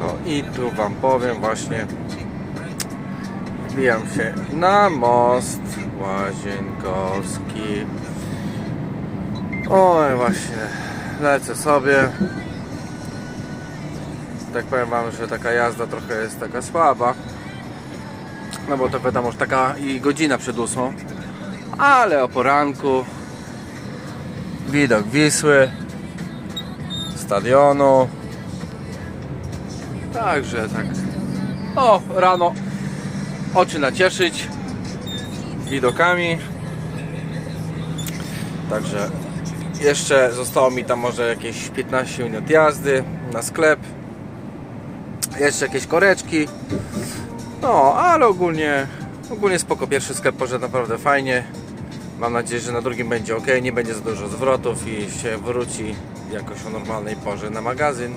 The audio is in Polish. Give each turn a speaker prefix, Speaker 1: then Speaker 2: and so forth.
Speaker 1: No i tu Wam powiem właśnie. Wbijam się na most Łazienkowski. Oj właśnie lecę sobie. Tak powiem Wam, że taka jazda trochę jest taka słaba. No bo to wiadomo, że taka i godzina przed ósmą. Ale o poranku widok Wisły stadionu także tak. O rano. Oczy nacieszyć. Widokami. Także jeszcze zostało mi tam może jakieś 15 minut jazdy na sklep. Jeszcze jakieś koreczki. No ale ogólnie ogólnie spoko. Pierwszy sklep poszedł naprawdę fajnie. Mam nadzieję, że na drugim będzie ok nie będzie za dużo zwrotów i się wróci jakoś o normalnej porze na magazyn